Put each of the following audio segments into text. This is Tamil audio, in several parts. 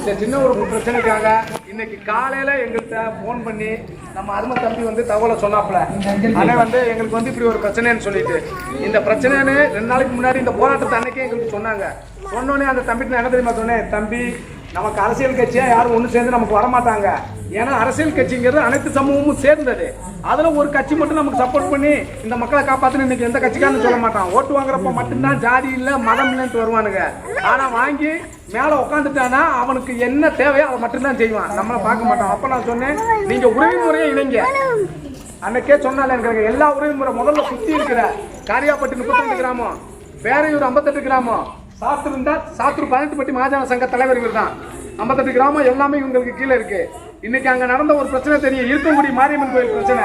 இந்த சின்ன ஒரு பிரச்சனைக்காக இன்னைக்கு காலையில எங்கள்கிட்ட ஃபோன் பண்ணி நம்ம அருமை தம்பி வந்து தகவலை சொன்னாப்புல. ஆனா வந்து எங்களுக்கு வந்து இப்படி ஒரு பிரச்சனைன்னு சொல்லிட்டு. இந்த பிரச்சனைன்னு ரெண்டு நாளைக்கு முன்னாடி இந்த போராட்டத்தை அன்னைக்கே எங்களுக்கு சொன்னாங்க. சொன்னோடனே அந்த தம்பிட்டு நான் என்ன தெரியுமா சொன்னேன்? தம்பி நமக்கு அரசியல் கட்சியா யாரும் ஒன்று சேர்ந்து நமக்கு வரமாட்டாங்க. ஏன்னா அரசியல் கட்சிங்கிறது அனைத்து சமூகமும் சேர்ந்தது. அதில் ஒரு கட்சி மட்டும் நமக்கு சப்போர்ட் பண்ணி இந்த மக்களை காப்பாத்துன்னு இன்னைக்கு எந்த கட்சிக்காரன்னு சொல்ல மாட்டான். ஓட்டு வாங்குறப்ப மட்டும்தான் ஜாதி இல்லை மதம் இல்லைன்ட்டு வருவானுங்க. ஆனால் வாங்கி மேலே உட்காந்துட்டானா அவனுக்கு என்ன தேவையோ அதை மட்டும்தான் செய்வான். நம்மளை பார்க்க மாட்டான். அப்போ நான் சொன்னேன் நீங்கள் உறவு முறையை இணைங்க. அன்னைக்கே சொன்னால எனக்கு எல்லா உறவு முறை முதல்ல சுற்றி இருக்கிற காரியாப்பட்டி முப்பத்தஞ்சு கிராமம் பேரையூர் ஐம்பத்தெட்டு கிராமம் சாஸ்திரம் இருந்தா சாஸ்திரம் பதினெட்டுப்பட்டி மகாஜன சங்க தலைவர் இவர் தான் ஐம்பத்தெட்டு கிராமம் எல்லாமே இவங்களுக்கு கீழே இருக்கு. இன்னைக்கு அங்க நடந்த ஒரு பிரச்சனை தெரியும். இருக்கங்குடி மாரியம்மன் கோயில் பிரச்சனை.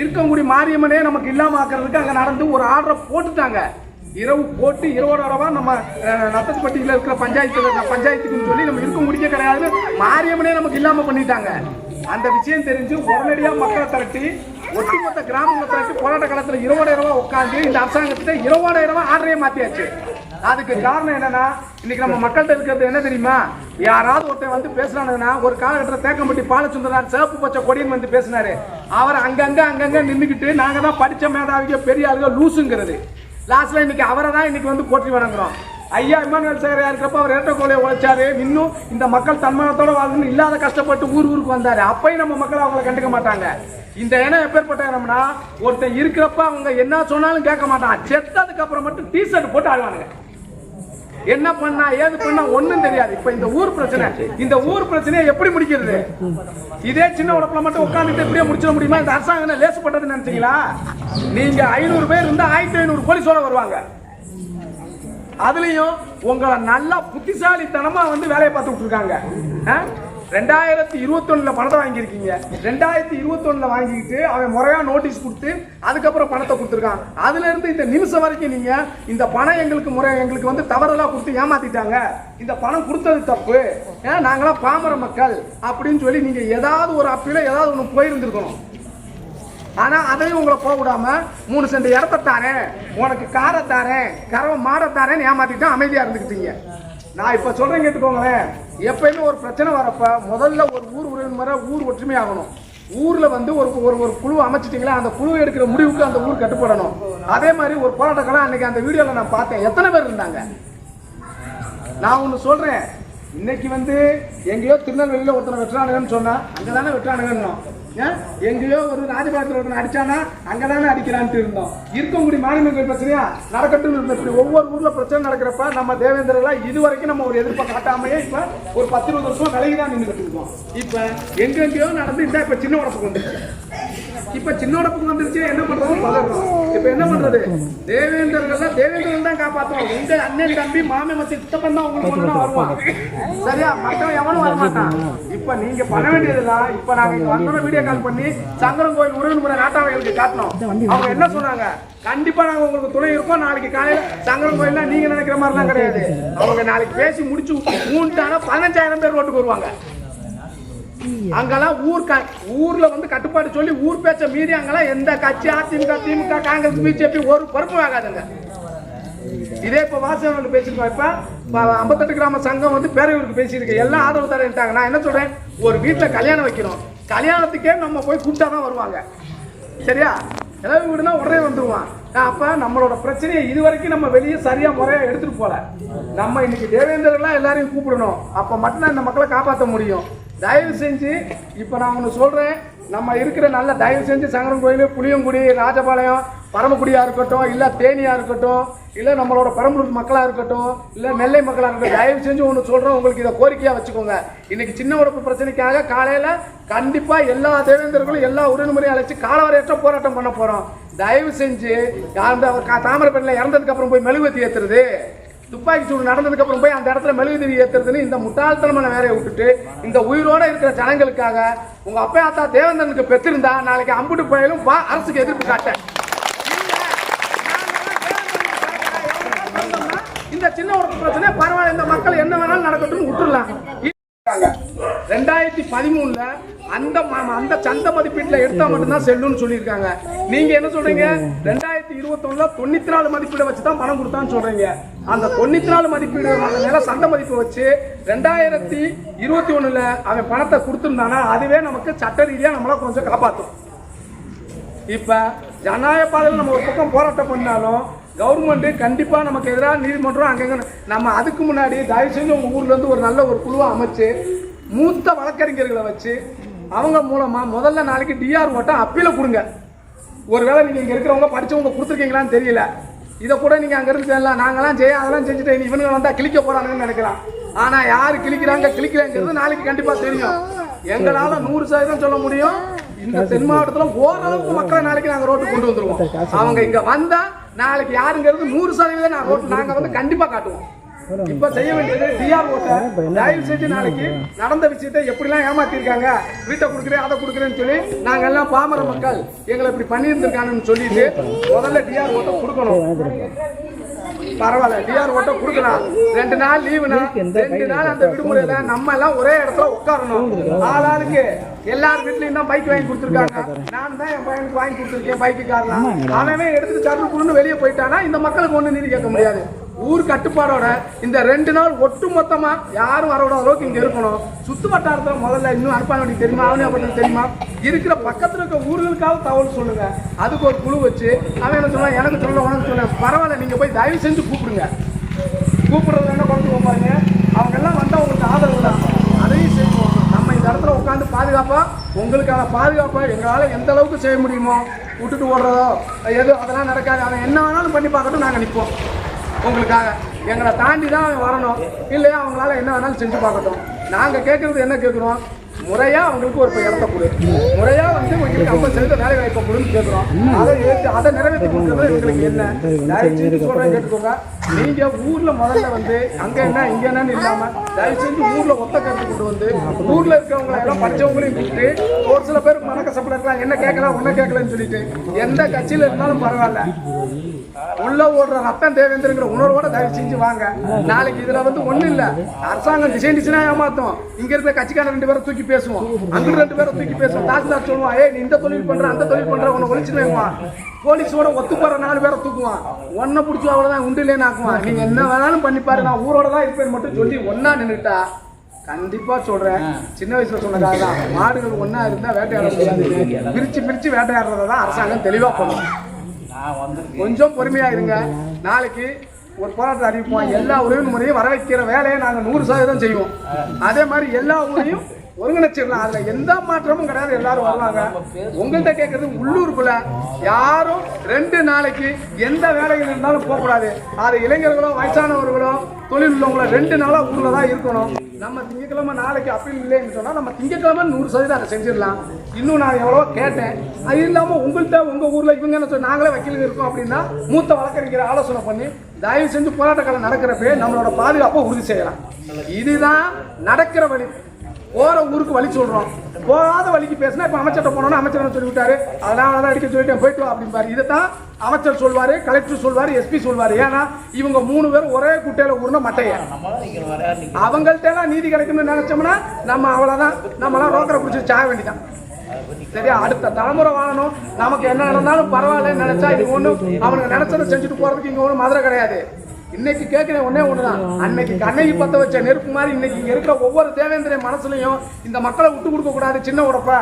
இருக்கங்குடி மாரியம்மனே நமக்கு இல்லாம ஆக்குறதுக்கு அங்க நடந்து ஒரு ஆர்டரை போட்டுட்டாங்க. இரவு போட்டு இரவோட இரவா நம்ம நத்தத்துப்பட்டியில் இருக்கிற பஞ்சாயத்து பஞ்சாயத்துக்குன்னு சொல்லி நம்ம இருக்க முடிக்க கிடையாது மாரியம்மனே நமக்கு இல்லாம பண்ணிட்டாங்க. அந்த விஷயம் தெரிஞ்சு உடனடியாக மக்களை திரட்டி ஒட்டுமொத்த கிராமங்களை திரட்டி போராட்ட காலத்தில் இரவோட இரவா உட்காந்து இந்த அரசாங்கத்தை இரவோட இரவா ஆர்டரே மாற்றியாச்சு அதுக்கு காரணம் என்னன்னா இன்னைக்கு நம்ம மக்கள்கிட்ட இருக்கிறது என்ன தெரியுமா? யாராவது ஒருத்தன் வந்து பேசுறானுங்கன்னா ஒரு காலகட்டத்தில் தேக்கம்பட்டி பாலசுந்தரார் சிவப்பு பச்சை கொடின்னு வந்து பேசினாரு. அவர் அங்கங்க அங்கங்க நின்றுக்கிட்டு நாங்க தான் படிச்ச மேதாவிக பெரிய ஆளுங்க லூசுங்கிறது லாஸ்ட்ல இன்னைக்கு அவரை தான் இன்னைக்கு வந்து போற்றி வணங்குறோம். ஐயா இமானுவேல் சேகரையா இருக்கிறப்ப அவர் ஏற்ற கோலையை உழைச்சாரு. இன்னும் இந்த மக்கள் தன்மானத்தோட வாழ்ந்து இல்லாத கஷ்டப்பட்டு ஊர் ஊருக்கு வந்தாரு. அப்பயும் நம்ம மக்கள் அவங்கள கண்டுக்க மாட்டாங்க. இந்த இனம் எப்பேற்பட்ட இனம்னா ஒருத்தன் இருக்கிறப்ப அவங்க என்ன சொன்னாலும் கேட்க மாட்டான். செத்ததுக்கு அப்புறம் மட்டும் டிஷர்ட் போட்டு ஆடுவானுங்க. என்ன பண்ணா ஏது பண்ணா ஒண்ணும் தெரியாது. இப்ப இந்த ஊர் பிரச்சனை இந்த ஊர் பிரச்சனையை எப்படி முடிக்கிறது? இதே சின்ன உடப்புல மட்டும் உட்காந்துட்டு இப்படியே முடிச்சிட முடியுமா? இந்த அரசாங்கம் என்ன பண்றது நினைச்சீங்களா? நீங்க ஐநூறு பேர் இருந்தா ஆயிரத்தி ஐநூறு போலீஸோட வருவாங்க. அதுலயும் உங்களை நல்லா புத்திசாலித்தனமா வந்து வேலையை பார்த்துட்டு இருக்காங்க ஆ? ரெண்டாயிரத்தி இருபத்தொன்னுல பணத்தை வாங்கியிருக்கீங்க. ரெண்டாயிரத்தி இருபத்தொன்னுல வாங்கிக்கிட்டு அவன் முறையாக நோட்டீஸ் கொடுத்து அதுக்கப்புறம் பணத்தை கொடுத்துருக்கான் அதுலேருந்து இந்த நிமிஷம் வரைக்கும் நீங்கள் இந்த பணம் எங்களுக்கு முறை எங்களுக்கு வந்து தவறுதலா கொடுத்து ஏமாத்திட்டாங்க. இந்த பணம் கொடுத்தது தப்பு. ஏன்னா நாங்களாம் பாமர மக்கள் அப்படின்னு சொல்லி நீங்கள் ஏதாவது ஒரு அப்பீல ஏதாவது ஒன்று போயிருந்துருக்கணும். ஆனால் அதையும் உங்களை போக விடாமல் மூணு சென்ட் இடத்த தாரேன். உனக்கு காரை தாரேன். கரவை மாடை தாரேன்னு ஏமாத்திட்டு அமைதியாக இருந்துக்கிட்டீங்க நான் இப்போ சொல்கிறேன் கேட்டுக்கோங்களேன். எப்பயுமே ஒரு பிரச்சனை வரப்ப முதல்ல ஒரு ஊர் உறவினரை முறை ஊர் ஒற்றுமை ஆகணும். ஊரில் வந்து ஒரு ஒரு ஒரு குழு அமைச்சிட்டிங்களா? அந்த குழு எடுக்கிற முடிவுக்கு அந்த ஊர் கட்டுப்படணும். அதே மாதிரி ஒரு போராட்டக்கெல்லாம் அன்னைக்கு அந்த வீடியோவில் நான் பார்த்தேன். எத்தனை பேர் இருந்தாங்க? நான் ஒன்று சொல்கிறேன் இன்னைக்கு வந்து எங்கேயோ திருநெல்வேலியில் ஒருத்தனை வெட்டுறானுங்கன்னு சொன்னால் அங்கே தானே வெட்டுறானுங்கன்னு எங்கேயோ ஒரு ராஜபாளையத்தில் ஒருத்தன் அடிச்சானா அங்கே தானே அடிக்கிறான்ட்டு இருந்தோம். இருக்கக்கூடிய மாநிலங்கள் பிரச்சனையா? நடக்கட்டும் இருந்த ஒவ்வொரு ஊர்ல பிரச்சனை நடக்கிறப்ப நம்ம தேவேந்திரலாம் இது வரைக்கும் நம்ம ஒரு எதிர்ப்பை காட்டாமையே இப்ப ஒரு பத்து இருபது வருஷம் விலகி தான் நின்றுட்டு இருக்கோம். இப்ப எங்கெங்கேயோ நடந்து இந்த இப்ப சின்ன உடம்புக்கு வந்துருச்சு. இப்ப சின்னோட உடப்புக்கு வந்துருச்சு என்ன பண்றது? பதறோம் இப்ப என்ன பண்றது? தேவேந்திரர்கள் தேவேந்திரன் தான் காப்பாத்துவோம் உங்க அண்ணன் தம்பி மாமே மத்தி சித்தப்பன் தான் உங்களுக்கு ஒண்ணு வருவான். சரியா? மத்தவன் எவனும் வரமாட்டான் இப்ப நீங்க பண்ண வேண்டியதுதான் இப்ப நாங்க இங்க வீடியோ கால் பண்ணி சங்கரன் கோயில் உறவின் முறை நாட்டாவைகளுக்கு காட்டணும். அவங்க என்ன சொன்னாங்க? கண்டிப்பா நாங்க உங்களுக்கு துணை இருக்கோம். நாளைக்கு காலையில சங்கரன் கோயில்ல நீங்க நினைக்கிற மாதிரிலாம் கிடையாது. அவங்க நாளைக்கு பேசி முடிச்சு மூணு பதினஞ்சாயிரம் பேர் ரோட்டுக்கு வருவாங்க. அங்கெல்லாம் ஊர் க- ஊர்ல வந்து கட்டுப்பாடு சொல்லி ஊர் பேச்ச மீறி அங்கெல்லாம் எந்த கட்சி அதிமுக திமுக காங்கிரஸ் பிஜேபி ஒரு பொறுப்பு ஆகாதுங்க இதே இப்ப வாசகர்கள் பேசிருக்கோம் இப்ப ஐம்பத்தெட்டு கிராம சங்கம் வந்து பேரவைக்கு பேசியிருக்கு. எல்லாம் ஆதரவு தரேன்ட்டாங்க. நான் என்ன சொல்றேன்? ஒரு வீட்டுல கல்யாணம் வைக்கிறோம் கல்யாணத்துக்கே நம்ம போய் கூப்பிட்டா தான் வருவாங்க. சரியா? ஏதாவது வீடுனா உடனே வந்துருவான். அப்ப நம்மளோட பிரச்சனையை இது வரைக்கும் நம்ம வெளியே சரியா முறையா எடுத்துட்டு போல. நம்ம இன்னைக்கு தேவேந்திரர்களா எல்லாரையும் கூப்பிடணும். அப்ப மட்டும்தான் இந்த மக்களை காப்பாற்ற முடியும். தயவு செஞ்சு இப்போ நான் ஒன்று சொல்கிறேன் நம்ம இருக்கிற நல்ல தயவு செஞ்சு சங்கரன் கோயில் புளியங்குடி ராஜபாளையம் பரமக்குடியாக இருக்கட்டும் இல்லை தேனியாக இருக்கட்டும் இல்லை நம்மளோட பெரம்பலூர் மக்களாக இருக்கட்டும் இல்லை நெல்லை மக்களாக இருக்கட்டும் தயவு செஞ்சு ஒன்று சொல்கிறோம் உங்களுக்கு இதை கோரிக்கையாக வச்சுக்கோங்க. இன்றைக்கி சின்ன உடம்பு பிரச்சனைக்காக காலையில் கண்டிப்பாக எல்லா தேவேந்தர்களும் எல்லா உடன்முறையும் அழைச்சி காலவரையற்ற போராட்டம் பண்ண போகிறோம் தயவு செஞ்சு அந்த தாமரப்பேட்டில் இறந்ததுக்கப்புறம் போய் மெழுகுவத்தி ஏற்றுறது துப்பாக்கி சூடு நடந்ததுக்கு அப்புறம் போய் அந்த இடத்துல மெழுகுதிரி ஏத்துறதுன்னு இந்த முட்டாள்தனமான வேலையை விட்டுட்டு இந்த உயிரோட இருக்கிற ஜனங்களுக்காக உங்க அப்பா அத்தா தேவேந்திரனுக்கு பெற்றிருந்தா நாளைக்கு அம்புட்டு போயிலும் வா அரசுக்கு எதிர்ப்பு காட்ட. இந்த சின்ன ஒரு பிரச்சனை பரவாயில்ல இந்த மக்கள் என்ன வேணாலும் நடக்கட்டும் விட்டுடலாம் ரெண்டாயிரத்தி பதிமூணுல அந்த அந்த சந்த மதிப்பீட்டுல எடுத்தா மட்டும்தான் செல்லுன்னு சொல்லியிருக்காங்க. நீங்க என்ன சொல்றீங்க? ரெண்டாயிரத்தி இருபத்தி ஒண்ணுல தொண்ணூத்தி நாலு மதிப்பீடை வச்சு தான் பணம் கொடுத்தான்னு சொல்றீங்க. அந்த தொண்ணூத்தி நாலு மதிப்பீடு மேல சந்தை மதிப்பு வச்சு ரெண்டாயிரத்தி இருபத்தி ஒண்ணுல அவன் பணத்தை கொடுத்துருந்தானா அதுவே நமக்கு சட்ட ரீதியா நம்மள கொஞ்சம் காப்பாத்தும். இப்ப ஜனநாயக பாதையில் நம்ம ஒரு பக்கம் போராட்டம் பண்ணாலும் கவர்மெண்ட்டு கண்டிப்பாக நமக்கு எதிராக நீதிமன்றம் அங்கங்கே நம்ம அதுக்கு முன்னாடி தயவு செஞ்சு உங்கள் ஊர்லேருந்து ஒரு நல்ல ஒரு குழுவை அமைச்சு மூத்த வழக்கறிஞர்களை வச்சு அவங்க மூலமாக முதல்ல நாளைக்கு டிஆர் ஓட்டம் அப்பீல கொடுங்க. ஒருவேளை நீங்கள் இங்கே இருக்கிறவங்க படித்தவங்க கொடுத்துருக்கீங்களான்னு தெரியல. இதை கூட நீங்கள் அங்கேருந்து செய்யலாம். நாங்களாம் செய்ய அதெல்லாம் செஞ்சுட்டு இனி இவனுங்க வந்தால் கிழிக்க போகிறானுங்கன்னு நினைக்கிறான் ஆனால் யார் கிழிக்கிறாங்க கிழிக்கலங்கிறது நாளைக்கு கண்டிப்பாக தெரியும். எங்களால் நூறு சதவீதம் சொல்ல முடியும். இந்த தென் மாவட்டத்தில் ஓரளவுக்கு மக்களை நாளைக்கு நாங்கள் ரோட்டு கொண்டு வந்துருவோம். அவங்க இங்கே வந்தால் நாளைக்கு யாருங்கிறது நூறு சதவீதம் நாங்கள் ரோட்டு நாங்கள் வந்து கண்டிப்பாக காட்டுவோம். இப்ப செய்ய வேண்டியது டிஆர் ஓட்ட. தயவு செஞ்சு நாளைக்கு நடந்த விஷயத்தை எப்படிலாம் ஏமாத்திருக்காங்க வீட்டை கொடுக்குறேன் அதை கொடுக்குறேன்னு சொல்லி நாங்க எல்லாம் பாமர மக்கள் எங்களை இப்படி பண்ணியிருந்திருக்காங்கன்னு சொல்லிட்டு முதல்ல டிஆர் ஓட்ட கொடுக்கணும். பரவாயில்ல டிஆர் ஓட்ட கொடுக்கலாம். ரெண்டு நாள் லீவுனா ரெண்டு நாள் அந்த விடுமுறையில நம்ம எல்லாம் ஒரே இடத்துல உட்காரணும். ஆளாளுக்கு எல்லார் வீட்லயும் தான் பைக் வாங்கி கொடுத்துருக்காங்க. நான் தான் என் பையனுக்கு வாங்கி கொடுத்துருக்கேன் பைக்கு காரணம். அவன் எடுத்துட்டு சர்வ வெளியே போயிட்டானா இந்த மக்களுக்கு ஒண்ணு நீதி கேட்க முடியாது. ஊர் கட்டுப்பாடோட இந்த ரெண்டு நாள் ஒட்டு மொத்தமா யாரும் வரவிட அளவுக்கு இங்க இருக்கணும்? சுத்து வட்டாரத்தை முதல்ல இன்னும் அனுப்பாண்டி தெரியுமா? அவனி தெரியுமா? இருக்கிற பக்கத்துல இருக்க ஊர்களுக்காக தகவல் சொல்லுங்க. அதுக்கு ஒரு குழு வச்சு அவன் என்ன சொல்லுவான்? எனக்கு சொல்ல உனக்கு சொல்லுவேன் பரவாயில்ல நீங்க போய் தயவு செஞ்சு கூப்பிடுங்க. கூப்பிடுறது என்ன கொண்டு போவாங்க அவங்க எல்லாம் வந்தா உங்களுக்கு ஆதரவு தான். அதையும் செய்வோம். நம்ம இந்த இடத்துல உட்காந்து பாதுகாப்பா? உங்களுக்கான பாதுகாப்பை எங்களால எந்த அளவுக்கு செய்ய முடியுமோ? விட்டுட்டு ஓடுறதோ எது அதெல்லாம் நடக்காது. அவன் என்ன வேணாலும் பண்ணி பார்க்கட்டும் நாங்கள் நிற்போம் உங்களுக்காக. எங்களை தாண்டி தான் அவங்க வரணும். இல்லையா? அவங்களால என்ன வேணாலும் செஞ்சு பார்க்கட்டும். நாங்கள் கேட்குறது என்ன கேட்குறோம் முறையாக அவங்களுக்கு ஒரு இடத்த கொடு முறையா வந்து உங்களுக்கு ஐம்பது சதவீத வேலை வாய்ப்பை கொடுன்னு கேட்குறோம் அதை ஏற்று அதை நிறைவேற்றி கொடுக்கறது எங்களுக்கு என்ன? தயவு செஞ்சு சொல்றேன் கேட்டுக்கோங்க. நீங்க ஊர்ல முதல்ல வந்து அங்க என்ன இங்க என்னன்னு இல்லாம தயவு செஞ்சு ஊர்ல ஒத்த கருத்து கொண்டு வந்து ஊர்ல இருக்கவங்க எல்லாம் படிச்சவங்களையும் கூப்பிட்டு ஒரு சில பேர் மனக்கசப்பில் இருக்கலாம் என்ன கேட்கலாம் ஒன்னும் கேட்கலன்னு சொல்லிட்டு எந்த கட்சியில இருந்தாலும் பரவாயில்ல. உள்ள ஓடுற ரத்தம் தேவேந்திரங்கிற உணர்வோட தயவு செஞ்சு வாங்க. நாளைக்கு இதுல வந்து ஒண்ணு இல்ல. அரசாங்கம் டிசைன் டிசைனா ஏமாத்தும். இங்க இருக்கிற கட்சிக்காரர் ரெண்டு பேரை தூக்கி பேசுவோம். அங்க ரெண்டு பேரை தூக்கி பேசுவோம் தாசில்தார் சொல்லுவான் ஏய் நீ இந்த தொழில் பண்ற அந்த தொழில் பண்ற உன்னை ஒழிச்சுடுவேன் போலீஸோட ஒத்து போற நாலு பேரை தூக்குவான். ஒன்ன பிடிச்சி அவ்வளவுதான் உண்டு இல்லைன்னு ஆக்குவான். நீங்க என்ன வேணாலும் பண்ணி பாரு நான் ஊரோட தான் இருப்பேன்னு மட்டும் சொல்லி ஒன்னா நின்னுட்டா கண்டிப்பா சொல்றேன். சின்ன வயசுல சொன்னதாக தான். மாடுகள் ஒண்ணா இருந்தா வேட்டையாட முடியாது. பிரிச்சு பிரிச்சு வேட்டையாடுறதை தான் அரசாங்கம் தெளிவா பண்ணும். கொஞ்சம் பொறுமையா இருங்க. நாளைக்கு ஒரு போராட்டம் அறிவிப்போம். எல்லா உறவின் முறையும் வர வைக்கிற வேலையை நாங்க நூறு சதவீதம் செய்வோம். அதே மாதிரி எல்லா ஊரையும் ஒருங்கிணைச்சிடலாம். அதுல எந்த மாற்றமும் கிடையாது. எல்லாரும் வருவாங்க. உங்கள்கிட்ட கேட்கறது உள்ளூருக்குள்ள யாரும் ரெண்டு நாளைக்கு எந்த வேலைகள் இருந்தாலும் போகக்கூடாது. அது இளைஞர்களோ வயசானவர்களோ தொழில் உள்ளவங்களோ ரெண்டு நாளாக ஊரில் தான் இருக்கணும். நம்ம திங்கக்கிழமை நாளைக்கு அப்பீல் இல்லைன்னு சொன்னால் நம்ம திங்கக்கிழமை நூறு சதவீதம் அதை செஞ்சிடலாம். இன்னும் நான் எவ்வளோ கேட்டேன். அது இல்லாமல் உங்கள்கிட்ட உங்கள் ஊரில் இவங்க என்ன சொல்லி நாங்களே வக்கீலுங்க இருக்கோம் அப்படின்னா மூத்த வழக்கறிஞர் ஆலோசனை பண்ணி தயவு செஞ்சு போராட்டக்காலம் நடக்கிறப்ப நம்மளோட பாதுகாப்பை உறுதி செய்யலாம். இதுதான் நடக்கிற வழி. போகிற ஊருக்கு வழி சொல்கிறோம் போகாத வழிக்கு பேசினா இப்போ அமைச்சர்கிட்ட போனோம்னா அமைச்சர் சொல்லிவிட்டாரு? அதனால தான் அடிக்க சொல்லிட்டேன் போயிட்டு வா இதை தான் அமைச்சர் சொல்வார் கலெக்டர் சொல்வார் எஸ்பி சொல்வார். ஏன்னா இவங்க மூணு பேரும் ஒரே குட்டையில் ஊர்ன மட்டைய. அவங்கள்ட்ட எல்லாம் நீதி கிடைக்கும்னு நினைச்சோம்னா நம்ம அவ்வளோதான் நம்மளாம் ரோக்கரை பிடிச்சி சாய வேண்டிதான் சரியா? அடுத்த தலைமுறை வாழணும். நமக்கு என்ன நடந்தாலும் பரவாயில்லன்னு நினைச்சா இது ஒண்ணு அவனுக்கு நினைச்சதை செஞ்சுட்டு போறதுக்கு இங்க ஒண்ணும் மதுரை கிடையாது. இன்னைக்கு கேட்கிறேன் ஒன்னே ஒண்ணுதான். அன்னைக்கு கண்ணகி பத்த வச்ச நெருப்பு மாதிரி இன்னைக்கு இங்க இருக்கிற ஒவ்வொரு தேவேந்திர மனசுலயும் இந்த மக்களை விட்டு கொடுக்க கூடாது சின்ன உடப்ப.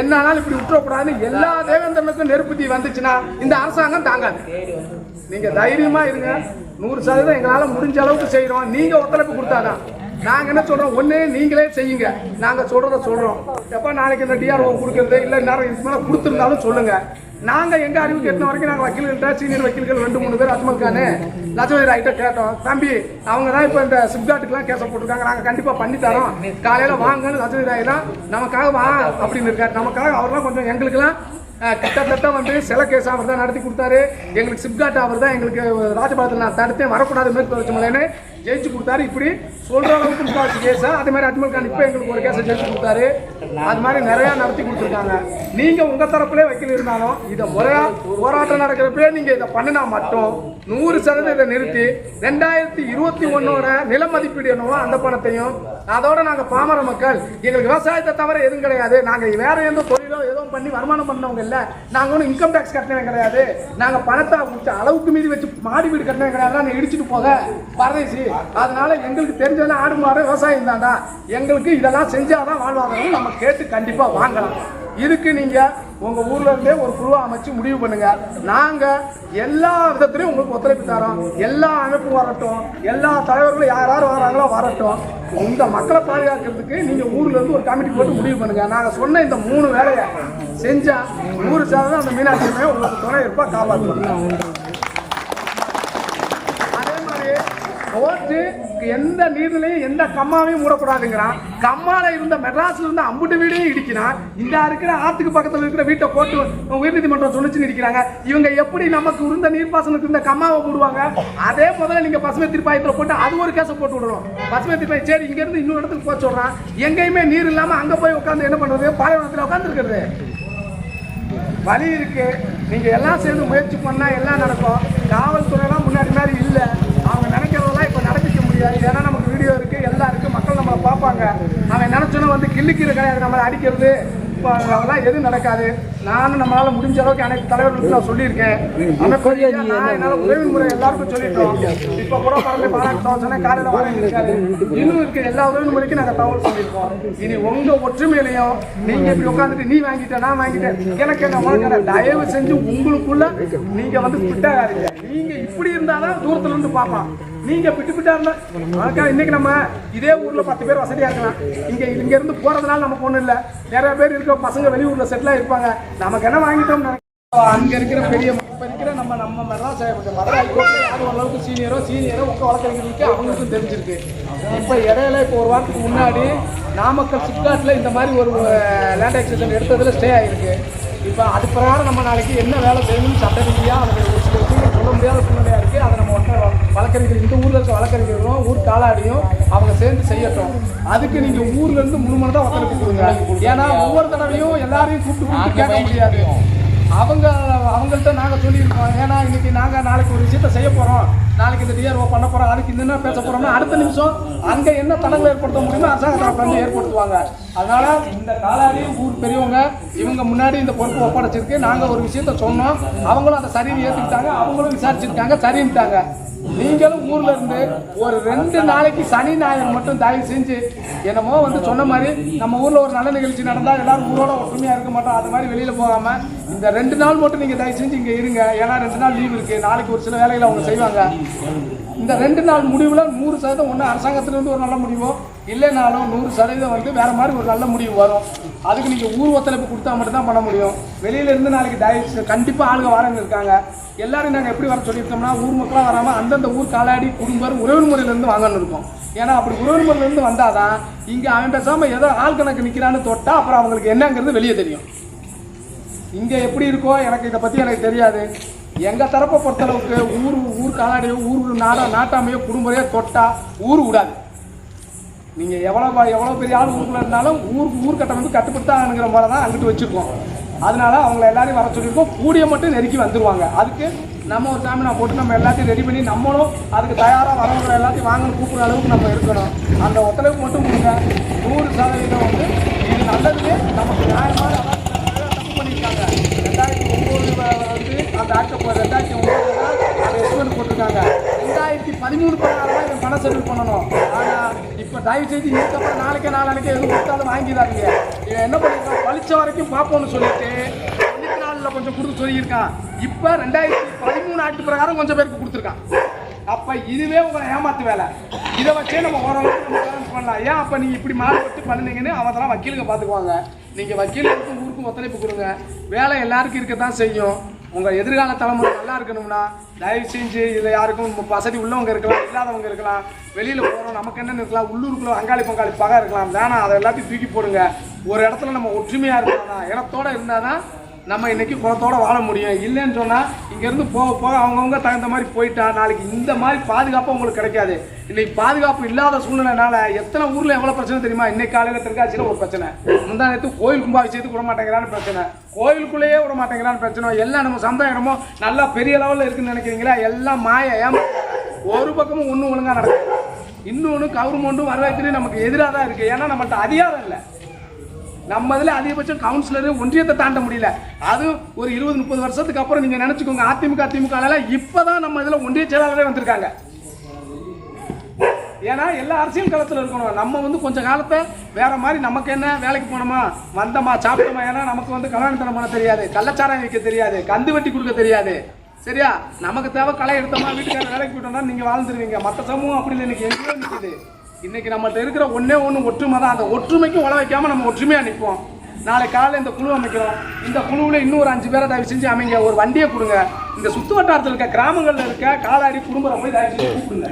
என்ன ஆனாலும் இப்படி விட்டுற எல்லா தேவேந்திரனுக்கும் நெருப்பு தீ வந்துச்சுன்னா இந்த அரசாங்கம் தாங்காது. நீங்க தைரியமா இருங்க. நூறு சதவீதம் எங்களால முடிஞ்ச அளவுக்கு செய்யறோம் நீங்க ஒத்துழைப்பு கொடுத்தாதான். நாங்க என்ன சொல்றோம்? ஒண்ணு நீங்களே செய்யுங்க. நாங்க சொல்றத சொல்றோம். எப்ப நாளைக்கு இந்த டிஆர்ஓ கொடுக்கறது இல்ல நேரம் இதுக்கு மேல கொடுத்துருந்தாலும் சொல்லுங்க. நாங்கள் எங்கள் அறிவு கேட்ட வரைக்கும் நாங்கள் வக்கீல்கிட்ட சீனியர் வக்கீல்கள் ரெண்டு மூணு பேர் அஜ்மல் கானு லட்சுமி ராய்கிட்ட கேட்டோம். தம்பி அவங்க தான் இப்போ இந்த சிப்காட்டுக்குலாம் கேச போட்டிருக்காங்க. நாங்கள் கண்டிப்பாக பண்ணி தரோம். காலையில் வாங்கன்னு லட்சுமி ராய் தான் நமக்காக வா அப்படின்னு இருக்காரு. நமக்காக அவர்லாம் கொஞ்சம் எங்களுக்கெல்லாம் கிட்டத்தட்ட வந்து சில கேஸ் அவர் தான் நடத்தி கொடுத்தாரு. எங்களுக்கு சிப்காட் அவர் தான் எங்களுக்கு ராஜபாளத்தில் நான் தடுத்தேன் வரக்கூடாது மேற்கு தொடர்ச்சி மலைன்னு ஜெயிச்சு கொடுத்தாரு. இப்படி சொல்ற அளவுக்கு முக்கால்வாசி கேஸ் அதே மாதிரி அஜ்மல் கான் இப்போ எங்களுக்கு ஒரு கேஸை ஜெயிச்சு கொடுத்தாரு. அது மாதிரி நிறையா நடத்தி கொடுத்துருக்காங்க. நீங்க உங்க தரப்புலே வக்கீல் இருந்தாலும் இதை முறையா போராட்டம் நடக்கிறப்பே நீங்க இதை பண்ணினா மட்டும் நூறு சதவீதம் இதை நிறுத்தி ரெண்டாயிரத்தி இருபத்தி ஒன்னோட நில மதிப்பீடு என்னவோ அந்த பணத்தையும் அதோட நாங்க பாமர மக்கள் எங்களுக்கு விவசாயத்தை தவிர எதுவும் கிடையாது. நாங்க வேற எந்த தொழிலோ எதுவும் பண்ணி வருமானம் பண்ணவங்க இல்ல. நாங்க ஒன்றும் இன்கம் டேக்ஸ் கட்டினவே கிடையாது. நாங்க பணத்தை அளவுக்கு மீறி வச்சு மாடி வீடு கட்டினவே கிடையாது நாங்க போக. பரதேசி அதனால எங்களுக்கு தெரிஞ்சதெல்லாம் ஆடு மாடு விவசாயம் தான்டா. எங்களுக்கு இதெல்லாம் செஞ்சாதான் வாழ்வாதாரம் நம்ம கேட்டு கண்டிப்பா வாங்கலாம். இதுக்கு நீங்க உங்க ஊர்ல இருந்தே ஒரு குழுவை அமைச்சு முடிவு பண்ணுங்க. நாங்க எல்லா விதத்திலையும் உங்களுக்கு ஒத்துழைப்பு தரோம். எல்லா அமைப்பும் வரட்டும். எல்லா தலைவர்களும் யார் யார் வராங்களோ வரட்டும். உங்க மக்களை பாதுகாக்கிறதுக்கு நீங்க ஊர்ல இருந்து ஒரு கமிட்டி போட்டு முடிவு பண்ணுங்க. நாங்க சொன்ன இந்த மூணு வேலையை செஞ்சா நூறு சதவீதம் அந்த மீனாட்சியமே உங்களுக்கு துணை இருப்பா காப்பாற்றுவோம் அதே மாதிரி கோர்ட்டு எந்த நீர்நிலையும் எந்த கம்மாவையும் மூடக்கூடாதுங்கிறான் கம்மால இருந்த மெட்ராஸ்ல இருந்த அம்புட்டு வீடையும் இடிக்கிறான் இந்த இருக்கிற ஆத்துக்கு பக்கத்தில் இருக்கிற வீட்டை போட்டு உயர்நீதிமன்றம் சொல்லிச்சு இருக்கிறாங்க இவங்க எப்படி நமக்கு இருந்த நீர்ப்பாசனத்துக்கு இந்த கம்மாவை மூடுவாங்க? அதே முதல்ல நீங்க பசுமை தீர்ப்பாயத்தில் போட்டு அது ஒரு கேஸை போட்டு விடணும். பசுமை தீர்ப்பாயம் சரி இங்க இருந்து இன்னொரு இடத்துக்கு போக சொல்றான். எங்கேயுமே நீர் இல்லாம அங்க போய் உட்காந்து என்ன பண்றது? பாலைவனத்தில் உட்காந்து இருக்கிறது வழி இருக்கு. நீங்க எல்லாம் சேர்ந்து முயற்சி பண்ணா எல்லாம் நடக்கும். காவல்துறைலாம் முன்னாடி மாதிரி இல்லை. அவங்க முடியாது ஏன்னா நமக்கு வீடியோ இருக்கு எல்லாம் இருக்கு மக்கள் நம்மளை பார்ப்பாங்க. அவன் நினைச்சோன்னா வந்து கிள்ளிக்கீரை கிடையாது நம்மளை அடிக்கிறது அதெல்லாம் எதுவும் நடக்காது. நானும் நம்மளால முடிஞ்ச அளவுக்கு அனைத்து தலைவர்களுக்கு நான் சொல்லியிருக்கேன். என்னால உதவி முறை எல்லாருக்கும் சொல்லிட்டோம். இப்போ கூட பரவாயில்ல பாராட்டு தகவல் சொன்னேன் காலையில் வரேன் இருக்காரு இன்னும் இருக்கு எல்லா உதவி முறைக்கும் நாங்கள் தகவல் சொல்லியிருக்கோம். இனி உங்க ஒற்றுமையிலையும் நீங்க இப்படி உட்காந்துட்டு நீ வாங்கிட்ட நான் வாங்கிட்டேன். எனக்கு என்ன உனக்கு தயவு செஞ்சு உங்களுக்குள்ள நீங்க வந்து பிட்டாகாதீங்க நீங்க இப்படி இருந்தாதான் தூரத்துல இருந்து பார்க்கலாம் நீங்க பிட்டு பிட்டா இருந்தா அதுக்காக இன்னைக்கு நம்ம இதே ஊர்ல பத்து பேர் வசதியா இருக்கலாம். இங்க இங்க இருந்து போறதுனால நமக்கு ஒண்ணும் இல்ல. நிறைய பேர் இருக்க பசங்க வெளியூர்ல செட்டில் இருப்பாங்க. நமக்கு என்ன வாங்கிட்டோம் அங்க இருக்கிற பெரிய இப்ப இருக்கிற நம்ம நம்ம மெட்ராஸ் மதுரை ஹைகோர்ட்ல யார் ஓரளவுக்கு சீனியரோ சீனியரோ உக்க வழக்கறிஞர்களுக்கு அவங்களுக்கும் தெரிஞ்சிருக்கு. இப்ப இடையில இப்போ ஒரு வாரத்துக்கு முன்னாடி நாமக்கல் சிப்காட்ல இந்த மாதிரி ஒரு லேண்ட் எக்ஸிஷன் எடுத்ததுல ஸ்டே ஆயிருக்கு. இப்போ அது பிரகாரம் நம்ம நாளைக்கு என்ன வேலை செய்யணும்னு சட்ட ரீதியாக அது ஒரு சில விஷயங்கள் சொல்ல முடியாத சூழ்நிலையாக இருக்குது அதை வழக்கறிஞர் இந்த ஊரில் இருக்க வழக்கறிஞர்களும் ஊர் காலாடியும் அவங்க சேர்ந்து செய்யட்டும். அதுக்கு நீங்கள் ஊர்லேருந்து முழு மனதாக ஒத்துழைப்பு கொடுங்க. ஏன்னா ஒவ்வொரு தடவையும் எல்லாரையும் கூப்பிட்டு கேட்க முடியாது. அவங்க அவங்கள்ட்ட நாங்கள் சொல்லியிருக்கோம். ஏன்னா இன்னைக்கு நாங்கள் நாளைக்கு ஒரு விஷயத்த செய்ய போகிறோம் நாளைக்கு இந்த டிஆர்ஓ பண்ண போகிறோம் அதுக்கு இந்த என்ன பேச போகிறோம்னா அடுத்த நிமிஷம் அங்கே என்ன தடங்கள் ஏற்படுத்த முடியுமோ அரசாங்கத்தில் வந்து ஏற்படுத்துவாங்க. அதனால் இந்த காலாடி ஊர் பெரியவங்க இவங்க முன்னாடி இந்த பொறுப்பு ஒப்படைச்சிருக்கு. நாங்கள் ஒரு விஷயத்த சொன்னோம். அவங்களும் அதை சரின்னு ஏற்றுக்கிட்டாங்க அவங்களும் விசாரிச்சிருக்காங்க சரின்ட்டாங்க. நீங்களும் ஊர்ல இருந்து ஒரு ரெண்டு நாளைக்கு சனி ஞாயிறு மட்டும் தயவு செஞ்சு என்னமோ வந்து சொன்ன மாதிரி நம்ம ஊர்ல ஒரு நல்ல நிகழ்ச்சி நடந்தா எல்லாரும் ஊரோட ஒற்றுமையா இருக்க மாட்டோம். அது மாதிரி வெளியில போகாம இந்த ரெண்டு நாள் மட்டும் நீங்க தயவு செஞ்சு இங்க இருங்க. ஏன்னா ரெண்டு நாள் லீவ் இருக்கு. நாளைக்கு ஒரு சில வேலைகளை அவங்க செய்வாங்க. இந்த ரெண்டு நாள் முடிவுல நூறு சதவீதம் ஒன்று அரசாங்கத்திலிருந்து ஒரு நல்ல முடிவோ இல்லைனாலும் நூறு சதவீதம் வந்து வேற மாதிரி ஒரு நல்ல முடிவு வரும். அதுக்கு நீங்க ஊர் ஒத்துழைப்பு கொடுத்தா மட்டும்தான் பண்ண முடியும். வெளியில இருந்து நாளைக்கு தயவு கண்டிப்பா ஆளுங்க வரங்க இருக்காங்க. எல்லாரும் நாங்கள் எப்படி வர சொல்லியிருக்கோம்னா ஊர் மக்களாக வராமல் அந்தந்த ஊர் காலாடி குடும்பம் உறவு முறையிலேருந்து வாங்கன்னு இருக்கோம். ஏன்னா அப்படி உறவு முறையிலேருந்து வந்தாதான் இங்கே அவன் பேசாமல் ஏதோ ஆள் கணக்கு நிற்கிறான்னு தொட்டா அப்புறம் அவங்களுக்கு என்னங்கிறது வெளியே தெரியும். இங்கே எப்படி இருக்கோ எனக்கு இதை பற்றி எனக்கு தெரியாது. எங்கள் தரப்பை பொறுத்தளவுக்கு ஊர் ஊர் காலாடியோ ஊர் நாடா நாட்டாமையோ குடும்பத்தையோ தொட்டா ஊர் விடாது. நீங்கள் எவ்வளோ எவ்வளோ பெரிய ஆள் ஊருக்குள்ள இருந்தாலும் ஊர் ஊர் கட்டமைப்பு கட்டுப்படுத்தாங்கிற மாதிரி தான் அங்கிட்டு வச்சுருக்கோம் அதனால அவங்கள எல்லாரையும் வர சொல்லியிருக்கோம். கூடிய மட்டும் நெருக்கி வந்துடுவாங்க அதுக்கு நம்ம ஒரு டைம் போட்டு நம்ம எல்லாத்தையும் ரெடி பண்ணி நம்மளும் அதுக்கு தயாராக வரவங்க எல்லாத்தையும் வாங்கன்னு கூப்பிட்ற அளவுக்கு நம்ம இருக்கணும். அந்த ஒத்துழைப்பு மட்டும் கொடுங்க. நூறு சதவீதம் வந்து இது நல்லதுக்கு நமக்கு நியாயமான அதாவது தப்பு பண்ணியிருக்காங்க ரெண்டாயிரத்தி ஒம்பது வந்து அந்த ஆக்ட் ரெண்டாயிரத்தி ஒன்பதுல அதை எஸ்டிமேட் போட்டிருக்காங்க ரெண்டாயிரத்தி பதிமூணு பிரகாரம் தான் இவன் பணம் செட்டில் பண்ணணும் ஆனால் இப்போ தயவு செய்து இதுக்கப்புறம் நாளைக்கே நாளைக்கே எதுவும் கொடுத்தாலும் வாங்கிடாதீங்க இவன் என்ன பண்ணிருக்கான் பழிச்ச வரைக்கும் பார்ப்போம்னு சொல்லிட்டு தொண்ணூத்தி நாலில் கொஞ்சம் கொடுத்து சொல்லியிருக்கான் இப்போ ரெண்டாயிரத்தி பதிமூணு ஆட்டு பிரகாரம் கொஞ்சம் பேருக்கு கொடுத்துருக்கான் அப்போ இதுவே உங்களை ஏமாத்து வேலை இதை வச்சே நம்ம ஓரளவுக்கு நம்ம பண்ணலாம் ஏன் அப்போ நீங்கள் இப்படி மாறுபட்டு பண்ணுனீங்கன்னு அவன் அதெல்லாம் வக்கீலுங்க பார்த்துக்குவாங்க நீங்கள் வக்கீலுக்கும் ஊருக்கும் ஒத்துழைப்பு கொடுங்க. வேலை எல்லாருக்கும் இருக்கத்தான் செய்யும். உங்கள் எதிர்கால தலைமுறை நல்லா இருக்கணும்னா தயவு செஞ்சு இதில் யாருக்கும் வசதி உள்ளவங்க இருக்கலாம் இல்லாதவங்க இருக்கலாம். வெளியில் போகிறோம் நமக்கு என்னன்னு இருக்கலாம் உள்ளூருக்குள்ள அங்காளி பங்காளி பகம் இருக்கலாம் வேணாம் அதை எல்லாத்தையும் தூக்கி போடுங்க. ஒரு இடத்துல நம்ம ஒற்றுமையா இனத்தோடு இருந்தால் தான் நம்ம இன்றைக்கி குளத்தோடு வாழ முடியும். இல்லைன்னு சொன்னால் இங்கேருந்து போக போக அவங்கவுங்க தகுந்த மாதிரி போயிட்டா நாளைக்கு இந்த மாதிரி பாதுகாப்பு உங்களுக்கு கிடைக்காது. இன்றைக்கி பாதுகாப்பு இல்லாத சூழ்நிலைனால எத்தனை ஊரில் எவ்வளோ பிரச்சனை தெரியுமா? இன்றைக்கி காலையில் தெற்காட்சியில் ஒரு பிரச்சனை. முந்தா நேற்று கோயில் கும்பாபிஷேகத்துக்கு விட மாட்டேங்கிறான்னு பிரச்சனை. கோயிலுக்குள்ளேயே விட மாட்டேங்கிறான்னு பிரச்சனை. எல்லாம் நம்ம சமுதாயம் இடமோ நல்லா பெரிய லெவலில் இருக்குன்னு நினைக்கிறீங்களா? எல்லாம் மாய ஏமா. ஒரு பக்கமும் ஒன்றும் ஒழுங்காக நடக்குது இன்னொன்று கவர்மெண்ட்டும் வரவேற்று நமக்கு எதிராக தான் இருக்குது ஏன்னா நம்மகிட்ட அதிகாரம் இல்லை. நம்ம இதில் அதிகபட்சம் கவுன்சிலரு ஒன்றியத்தை தாண்ட முடியல. அது ஒரு இருபது முப்பது வருஷத்துக்கு அப்புறம் நீங்கள் நினச்சிக்கோங்க அதிமுக திமுக இப்போ தான் நம்ம இதில் ஒன்றிய செயலாளரே வந்திருக்காங்க. ஏன்னா எல்லா அரசியல் களத்தில் இருக்கணும். நம்ம வந்து கொஞ்ச காலத்தை வேற மாதிரி நமக்கு என்ன வேலைக்கு போனோமா வந்தோமா சாப்பிட்டோமா? ஏன்னா நமக்கு வந்து கல்யாணத்தனம் பண்ண தெரியாது. கள்ளச்சாரம் வைக்க தெரியாது. கந்து வெட்டி கொடுக்க தெரியாது. சரியா? நமக்கு தேவை களை எடுத்தோமா வீட்டுக்கார வேலைக்கு போயிட்டோம்னா நீங்கள் வாழ்ந்துருவீங்க. மற்ற சமூகம் அப்படி இல்லை. எனக்கு எங்கேயோ நிற்குது இன்னைக்கு நம்மள்ட்ட இருக்கிற ஒன்றே ஒன்று ஒற்றுமை தான். அந்த ஒற்றுமைக்கு உழ வைக்காமல் நம்ம ஒற்றுமையாக நிற்போம் நாளை காலையில் இந்த குழு அமைக்கிறோம். இந்த குழுவில் இன்னும் ஒரு அஞ்சு பேரை தயவு செஞ்சு அமைங்க. ஒரு வண்டியை கொடுங்க. இந்த சுத்து வட்டாரத்தில் இருக்க கிராமங்களில் இருக்க காலாடி குடும்பத்தை போய் தயவு செஞ்சு கூப்பிடுங்க.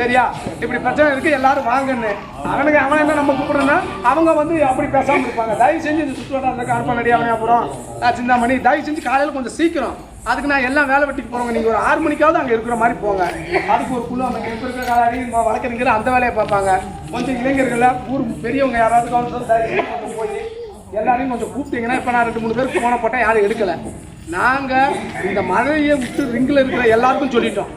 சரியா? இப்படி பிரச்சனை இருக்கு. எல்லாரும் வாங்கன்னு. அவனுக்கு அவன் என்ன நம்ம கூப்பிடுறோன்னா அவங்க வந்து அப்படி பேசாமல் இருப்பாங்க. தயவு செஞ்சு இந்த சுற்றுவட்டாரத்துக்கு அனுப்பநடி அப்புறம். சிந்தாமணி தயவு செஞ்சு காலையில் கொஞ்சம் சீக்கிரம். அதுக்கு நான் எல்லாம் வேலை வெட்டிக்கு போகிறவங்க நீங்கள் ஒரு ஆறு மணிக்காவது அங்கே இருக்கிற மாதிரி போங்க. அதுக்கு ஒரு குழு அமைக்க இப்ப இருக்கிற காலாடி வழக்கறிஞர் அந்த வேலையை பார்ப்பாங்க. கொஞ்சம் இளைஞர்களில் ஊர் பெரியவங்க யாராவது கவுன்சிலர் போய் எல்லாரையும் கொஞ்சம் கூப்பிட்டீங்கன்னா இப்போ நான் ரெண்டு மூணு பேருக்கு போன போட்டால் யாரும் எடுக்கலை. நாங்கள் இந்த மழையை விட்டு ரிங்கில் இருக்கிற எல்லாருக்கும் சொல்லிட்டோம்.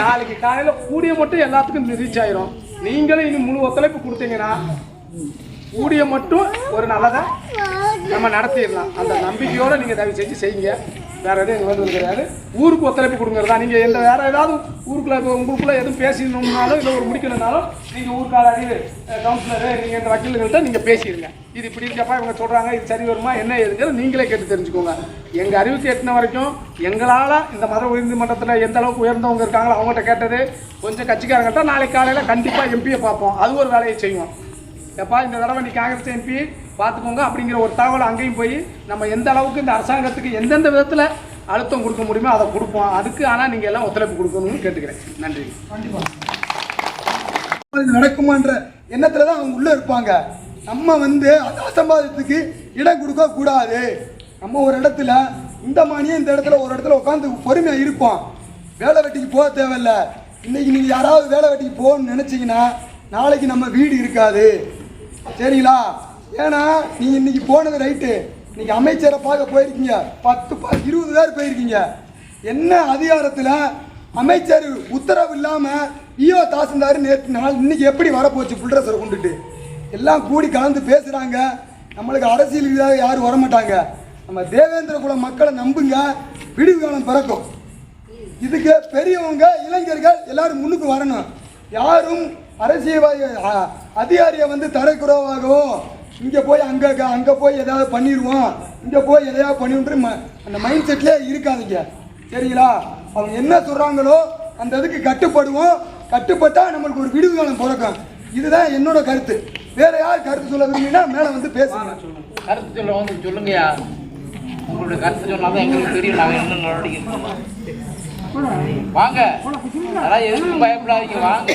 நாளைக்கு காலையில் கூடிய மட்டும் எல்லாத்துக்கும் ரீச் ஆயிரும். நீங்களும் இனி முழு ஒத்துழைப்பு கொடுத்தீங்கன்னா கூடிய மட்டும் ஒரு நல்லதாக நம்ம நடத்திடலாம். அந்த நம்பிக்கையோடு நீங்கள் தயவு செஞ்சு செய்யுங்க. வேற எதுவும் எங்கள் வந்து கிடையாது. ஊருக்கு ஒத்துழைப்பு கொடுங்கறதா. நீங்கள் எந்த வேற ஏதாவது ஊருக்குள்ள இப்போ உங்களுக்குள்ள எதுவும் பேசணும்னாலும் இல்லை ஒரு முடிக்கணும்னாலும் நீங்கள் ஊருக்கார அறிவு கவுன்சிலரு நீங்கள் இந்த வக்கீல்கள்ட்ட நீங்கள் பேசிடுங்க இது இப்படி இருக்கப்பா இவங்க சொல்கிறாங்க இது சரி வருமா என்ன ஏதுங்கிறது நீங்களே கேட்டு தெரிஞ்சுக்கோங்க. எங்கள் அறிவுக்கு எட்டின வரைக்கும் எங்களால் இந்த மத உயர்நீதிமன்றத்தில் எந்த அளவுக்கு உயர்ந்தவங்க இருக்காங்களோ அவங்ககிட்ட கேட்டது கொஞ்சம் கட்சிக்காரங்கிட்ட நாளைக்கு காலையில் கண்டிப்பாக எம்பியை பார்ப்போம். அது ஒரு வேலையை செய்வோம் எப்பா இந்த தடவை நீ காங்கிரஸ் எம்பி பார்த்துக்கோங்க அப்படிங்கிற ஒரு தகவல் அங்கேயும் போய் நம்ம எந்த அளவுக்கு இந்த அரசாங்கத்துக்கு எந்தெந்த விதத்தில் அழுத்தம் கொடுக்க முடியுமோ அதை கொடுப்போம். அதுக்கு ஆனால் நீங்கள் எல்லாம் ஒத்துழைப்பு கொடுக்கணும்னு கேட்டுக்கிறேன். நன்றி. இது நடக்குமான்ற எண்ணத்துல தான் அவங்க உள்ள இருப்பாங்க. நம்ம வந்து அந்த அசம்பாதத்துக்கு இடம் கொடுக்க கூடாது. நம்ம ஒரு இடத்துல இந்த மானியே இந்த இடத்துல ஒரு இடத்துல உட்காந்து பொறுமையா இருப்போம். வேலை வெட்டிக்கு போக தேவையில்ல. இன்னைக்கு நீங்க யாராவது வேலை வெட்டிக்கு போகணும்னு நினைச்சீங்கன்னா நாளைக்கு நம்ம வீடு இருக்காது. சரிங்களா? ஏன்னா நீங்கள் இன்னைக்கு போனது ரைட்டு. இன்னைக்கு அமைச்சரை பார்க்க போயிருக்கீங்க. பத்து பா இருபது பேர் போயிருக்கீங்க. என்ன அதிகாரத்தில் அமைச்சர் உத்தரவு இல்லாமல் ஈவோ தாசில்தார் நேற்று நாள் இன்னைக்கு எப்படி வரப்போச்சு புல்ட்ரஸரை கொண்டுட்டு? எல்லாம் கூடி கலந்து பேசுகிறாங்க நம்மளுக்கு அரசியல் இதாக யாரும் வரமாட்டாங்க. நம்ம தேவேந்திர குல மக்களை நம்புங்க. விடிவு காலம் பிறக்கும். இதுக்கு பெரியவங்க இளைஞர்கள் எல்லாரும் முன்னுக்கு வரணும். யாரும் அரசியல்வாதி அதிகாரியை வந்து தரைக்குறவாகவும் இங்கே போய் அங்கே அங்கே போய் எதாவது பண்ணிடுவோம் இங்கே போய் எதையாவது பண்ணிவிட்டு ம- அந்த மைண்ட் செட்லேயே இருக்காதீங்க. சரிங்களா? அவங்க என்ன சொல்கிறாங்களோ அந்த இதுக்கு கட்டுப்படுவோம். கட்டுப்பட்டா நம்மளுக்கு ஒரு விடுவு காலம் பிறக்கும் இதுதான் என்னோட கருத்து. வேற யார் கருத்து சொல்ல விரும்பினா மேலே வந்து பேசுங்க. கருத்து சொல்ல வந்து சொல்லுங்கய்யா. உங்களுடைய கருத்து சொன்னாதான் எங்களுக்கு தெரியும். நாங்கள் என்ன நடவடிக்கை வாங்க. அதான் எதுவும் பயப்படாதீங்க. வாங்க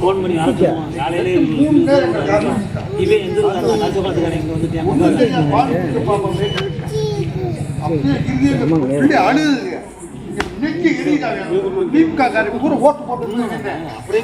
ஃபோன் பண்ணி காலையிலே இவன் எந்த கஷ்டப்பட்டு கடைக்கு வந்துட்டாங்க அப்படியே